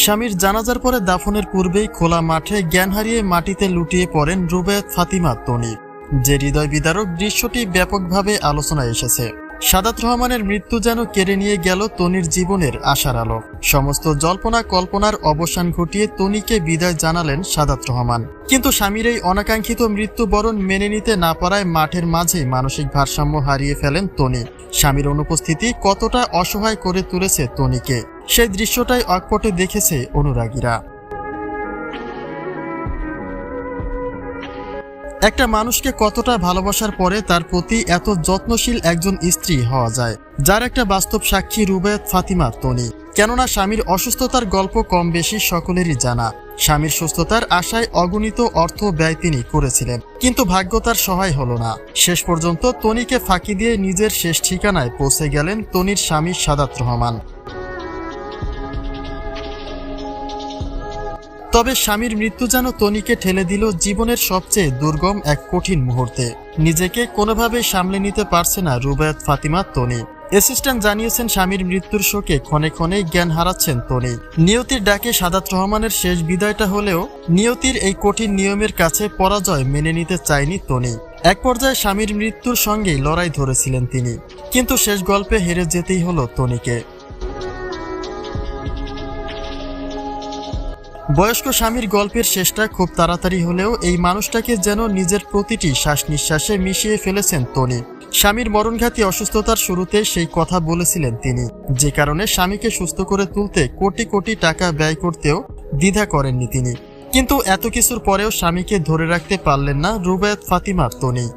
স্বামীর জানাজার পরে দাফনের পূর্বেই খোলা মাঠে জ্ঞান হারিয়ে মাটিতে লুটিয়ে পড়েন রুবেয়াত ফাতিমা তনি, যে হৃদয় বিদারক দৃশ্যটি ব্যাপকভাবে আলোচনায় এসেছে। সাদাত রহমানের মৃত্যু যেন কেড়ে নিয়ে গেল তনির জীবনের আশার আলো। সমস্ত জল্পনা কল্পনার অবসান ঘটিয়ে তনিকে বিদায় জানালেন সাদাত রহমান। কিন্তু স্বামীর এই অনাকাঙ্ক্ষিত মৃত্যুবরণ মেনে নিতে না পারায় মাঠের মাঝেই মানসিক ভারসাম্য হারিয়ে ফেলেন তনি। স্বামীর অনুপস্থিতি কতটা অসহায় করে তুলেছে তনিকে সেই দৃশ্যটাই অকপটে দেখেছে অনুরাগীরা। একটা মানুষকে কতটা ভালোবাসার পরে তার প্রতি এত যত্নশীল একজন স্ত্রী হওয়া যায়, যার একটা বাস্তব সাক্ষী রুবায়ত ফাতিমা তনি। কেননা স্বামীর অসুস্থতার গল্প কম বেশি সকলেরই জানা। স্বামীর সুস্থতার আশায় অগণিত অর্থ ব্যয় তিনি করেছিলেন, কিন্তু ভাগ্য তার সহায় হলো না। শেষ পর্যন্ত তনিকে ফাঁকি দিয়ে নিজের শেষ ঠিকানায় পৌঁছে গেলেন তনির স্বামী সাদাত রহমান। তবে স্বামীর মৃত্যু যেন তনিকে ঠেলে দিল জীবনের সবচেয়ে দুর্গম এক কঠিন মুহূর্তে। নিজেকে কোনোভাবে সামলে নিতে পারছে না রুবায়ত ফাতিমা, তনি। অ্যাসিস্ট্যান্ট জানিয়েছেন স্বামীর মৃত্যুর শোকে ক্ষণে ক্ষণে জ্ঞান হারাচ্ছেন তনি। নিয়তির ডাকে সাদাত রহমানের শেষ বিদায়টা হলেও নিয়তির এই কঠিন নিয়মের কাছে পরাজয় মেনে নিতে চায়নি তনি। এক পর্যায়ে স্বামীর মৃত্যুর সঙ্গেই লড়াই ধরেছিলেন তিনি। কিন্তু শেষ গল্পে হেরে যেতেই হলো তনিকে। বয়স্ক স্বামীর গল্পের শেষটা খুব তাড়াতাড়ি হলেও এই মানুষটাকে যেন নিজের প্রতিটি শ্বাস নিঃশ্বাসে মিশিয়ে ফেলেছেন তনি স্বামীর মরণঘাতী অসুস্থতার শুরুতে সেই কথা বলেছিলেন তিনি। যে কারণে স্বামীকে সুস্থ করে তুলতে কোটি কোটি টাকা ব্যয় করতেও দ্বিধা করেননি তিনি। কিন্তু এত কিছুর পরেও স্বামীকে ধরে রাখতে পারলেন না রুবায়ত ফাতিমা তনি